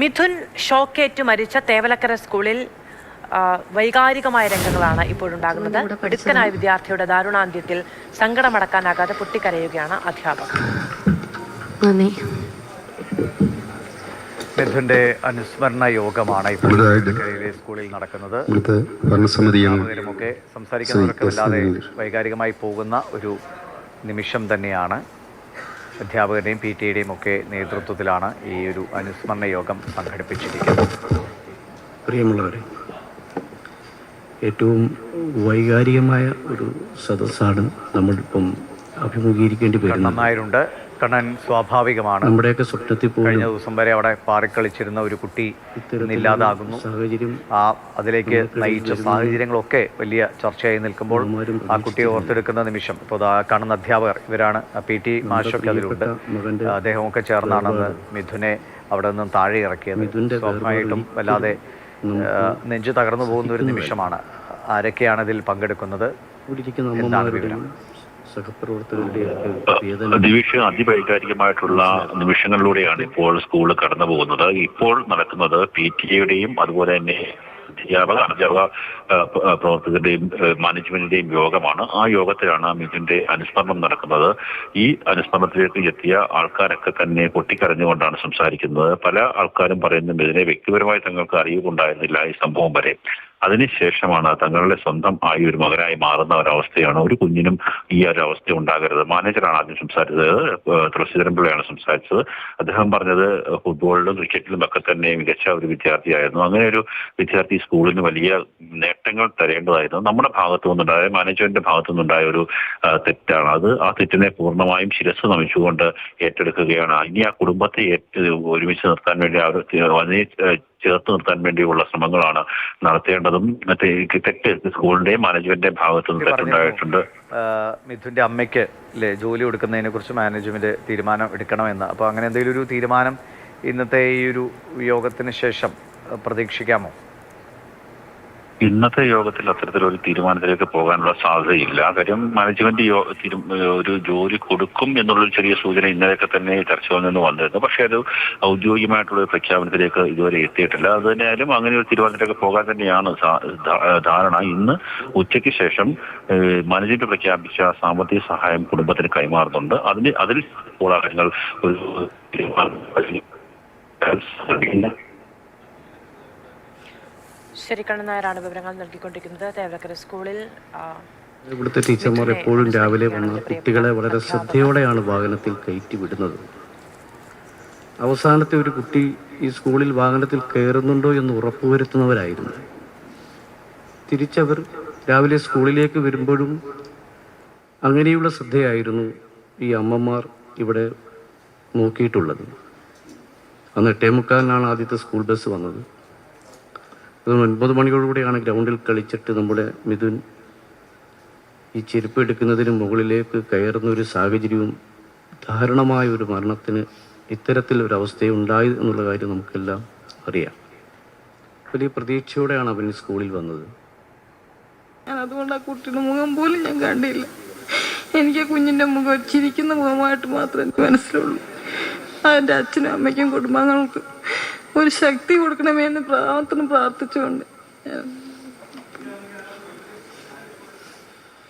മിഥുൻ ഷോക്കേറ്റ് മരിച്ച തേവലക്കര സ്കൂളിൽ വൈകാരികമായ രംഗങ്ങളാണ് ഇപ്പോഴുണ്ടാകുന്നത്. മിടുക്കനായ വിദ്യാർത്ഥിയുടെ ദാരുണാന്ത്യത്തിൽ സങ്കടമടക്കാനാകാതെ പൊട്ടിക്കരയുകയാണ് അധ്യാപകർ മിഥുന്റെ അനുസ്മരണ യോഗമാണ് ഇപ്പോൾ സ്കൂളിൽ നടക്കുന്നത്. സംസാരിക്കുന്നവർക്ക് വൈകാരികമായി പോകുന്ന ഒരു നിമിഷം തന്നെയാണ്. അധ്യാപകരുടെയും പി ടി ഐയുടെയും ഒക്കെ നേതൃത്വത്തിലാണ് ഈ ഒരു അനുസ്മരണ യോഗം സംഘടിപ്പിച്ചിരിക്കുന്നത്. പ്രിയമുള്ളവരെ ഏറ്റവും വൈകാരികമായ ഒരു സദസ്സാണ് നമ്മളിപ്പം അഭിമുഖീകരിക്കേണ്ടി വരുന്നത്. നന്നായിട്ടുണ്ട് കണ്ണൻ സ്വാഭാവികമാണ്. നമ്മുടെയൊക്കെ സ്വപ്നത്തിൽ കഴിഞ്ഞ ദിവസം വരെ അവിടെ പാറിക്കളിച്ചിരുന്ന ഒരു കുട്ടി ഇല്ലാതാകുന്നു സാഹചര്യം ആ അതിലേക്ക് നയിച്ച സാഹചര്യങ്ങളൊക്കെ വലിയ ചർച്ചയായി നിൽക്കുമ്പോൾ ആ കുട്ടിയെ ഓർത്തെടുക്കുന്ന നിമിഷം ഇപ്പോൾ കാണുന്ന അധ്യാപകർ ഇവരാണ് പി. ടി. മാഷൊക്കെ അതിലുണ്ട്. അദ്ദേഹമൊക്കെ ചേർന്നാണെന്ന് മിഥുനെ അവിടെ നിന്നും താഴെ ഇറക്കിയത്. സ്വാഭാവികമായിട്ടും വല്ലാതെ നെഞ്ചു തകർന്നു പോകുന്ന ഒരു നിമിഷമാണ്. ആരൊക്കെയാണ് ഇതിൽ പങ്കെടുക്കുന്നത്? എന്താണ് ഇരിക്കുന്ന ദിവിഷ അതിവൈകാരികമായിട്ടുള്ള നിമിഷങ്ങളിലൂടെയാണ് ഇപ്പോൾ സ്കൂൾ കടന്നു പോകുന്നത്. ഇപ്പോൾ നടക്കുന്നത് പി ടി എയുടെയും അതുപോലെ തന്നെ അധ്യാപക അധ്യാപക പ്രവർത്തകരുടെയും മാനേജ്മെന്റിന്റെയും യോഗമാണ്. ആ യോഗത്തിലാണ് മിഥുന്റെ അനുസ്മരണം നടക്കുന്നത്. ഈ അനുസ്മരണത്തിലേക്ക് എത്തിയ ആൾക്കാരൊക്കെ തന്നെ പൊട്ടിക്കരഞ്ഞുകൊണ്ടാണ് സംസാരിക്കുന്നത്. പല ആൾക്കാരും പറയുന്നു മിഥുനെ വ്യക്തിപരമായി തങ്ങൾക്ക് അറിയുകൊണ്ടായിരുന്നില്ല ഈ സംഭവം വരെ. അതിനുശേഷമാണ് തങ്ങളുടെ സ്വന്തം ആയി ഒരു മകനായി മാറുന്ന ഒരവസ്ഥയാണ്. ഒരു കുഞ്ഞിനും ഈ ഒരു അവസ്ഥ ഉണ്ടാകരുത്. മാനേജറാണ് ആദ്യം സംസാരിച്ചത്. തുളസീധരൻപിള്ളയാണ് തുളസീധരൻ പിള്ളയാണ് സംസാരിച്ചത്. അദ്ദേഹം പറഞ്ഞത് ഫുട്ബോളിലും ക്രിക്കറ്റിലും ഒക്കെ തന്നെ മികച്ച ഒരു വിദ്യാർത്ഥിയായിരുന്നു. അങ്ങനെ ഒരു വിദ്യാർത്ഥി സ്കൂളിന് വലിയ നേട്ടങ്ങൾ തരേണ്ടതായിരുന്നു. നമ്മുടെ ഭാഗത്തു നിന്നുണ്ടായ മാനേജ്മെന്റിന്റെ ഭാഗത്തു നിന്നുണ്ടായ ഒരു തെറ്റാണ്. അത് ആ തെറ്റിനെ പൂർണമായും ശിരസ് നമിച്ചുകൊണ്ട് ഏറ്റെടുക്കുകയാണ്. ഇനി ആ കുടുംബത്തെ ഒരുമിച്ച് നിർത്താൻ വേണ്ടി അവർ ചേർത്ത് നിർത്താൻ വേണ്ടിയുള്ള ശ്രമങ്ങളാണ് നടത്തേണ്ടതും. മറ്റേ തെറ്റ് സ്കൂളിന്റെ മാനേജ്മെന്റ് ഭാഗത്തു നിന്ന് തെറ്റുണ്ടായിട്ടുണ്ട്. മിഥുന്റെ അമ്മയ്ക്ക് അല്ലേ ജോലി കൊടുക്കുന്നതിനെ കുറിച്ച് മാനേജ്മെന്റ് തീരുമാനം എടുക്കണമെന്ന്. അപ്പോൾ അങ്ങനെ എന്തെങ്കിലും ഒരു തീരുമാനം ഇന്നത്തെ ഈ ഒരു യോഗത്തിന് ശേഷം പ്രതീക്ഷിക്കാമോ? ഇന്നത്തെ യോഗത്തിൽ അത്തരത്തിലൊരു തീരുമാനത്തിലേക്ക് പോകാനുള്ള സാധ്യതയില്ല. കാര്യം മാനേജ്മെന്റ് ഒരു ജോലി കൊടുക്കും എന്നുള്ളൊരു ചെറിയ സൂചന ഇന്നലെയൊക്കെ തന്നെ ചർച്ചകളിൽ നിന്ന് വന്നിരുന്നു. പക്ഷേ അത് ഔദ്യോഗികമായിട്ടുള്ള ഒരു പ്രഖ്യാപനത്തിലേക്ക് ഇതുവരെ എത്തിയിട്ടില്ല. അത് തന്നെയായാലും അങ്ങനെ ഒരു തീരുമാനത്തിലേക്ക് പോകാൻ തന്നെയാണ് ധാരണ. ഇന്ന് ഉച്ചയ്ക്ക് ശേഷം മാനേജ്മെന്റ് പ്രഖ്യാപിച്ച സാമ്പത്തിക സഹായം കുടുംബത്തിന് കൈമാറുന്നുണ്ട്. അതിന് അതിൽ കാര്യങ്ങൾ ഒരു തീരുമാനം ശരി കണ്ണൻ നായരാണ് വിവരങ്ങൾ നൽകിക്കൊണ്ടിരിക്കുന്നത്. തേവലക്കര സ്കൂളിൽ ഇവിടുത്തെ ടീച്ചർമാർ എപ്പോഴും രാവിലെ വന്ന് കുട്ടികളെ വളരെ ശ്രദ്ധയോടെയാണ് വാഹനത്തിൽ കയറ്റി വിടുന്നത് അവസാനത്തെ ഒരു കുട്ടി ഈ സ്കൂളിൽ വാഹനത്തിൽ കയറുന്നുണ്ടോ എന്ന് ഉറപ്പുവരുത്തുന്നവരായിരുന്നു തിരിച്ചവർ രാവിലെ സ്കൂളിലേക്ക് വരുമ്പോഴും അങ്ങനെയുള്ള ശ്രദ്ധയായിരുന്നു ഈ അമ്മമാർ ഇവിടെ നോക്കിയിട്ടുള്ളത്. അന്ന് എട്ടേമുക്കാലിനാണ് ആദ്യത്തെ സ്കൂൾ ബസ് വന്നത്. ഒൻപത് മണിയോടുകൂടിയാണ് ഗ്രൗണ്ടിൽ കളിച്ചിട്ട് നമ്മുടെ മിഥുൻ ഈ ചെരുപ്പ് എടുക്കുന്നതിന് മുകളിലേക്ക് കയറുന്ന ഒരു സാഹചര്യവും ദാരുണമായ ഒരു മരണത്തിന് ഇത്തരത്തിൽ ഒരു അവസ്ഥയുണ്ടായി എന്നുള്ള കാര്യം നമുക്കെല്ലാം അറിയാം. വലിയ പ്രതീക്ഷയോടെയാണ് അവൻ സ്കൂളിൽ വന്നത്. ഞാൻ ആ കുട്ടിയുടെ മുഖം പോലും ഞാൻ കണ്ടില്ല. എനിക്ക് കുഞ്ഞിന്റെ മുഖം ചിരിക്കുന്ന മുഖമായിട്ട് മാത്രമേ എനിക്ക് മനസ്സിലുള്ളൂ. അതിന്റെ അച്ഛനും അമ്മയ്ക്കും കുടുംബാംഗങ്ങൾക്കും ഒരു ശക്തി കൊടുക്കണമേ എന്ന് പ്രാർത്ഥന പ്രാർത്ഥിച്ചുകൊണ്ട്.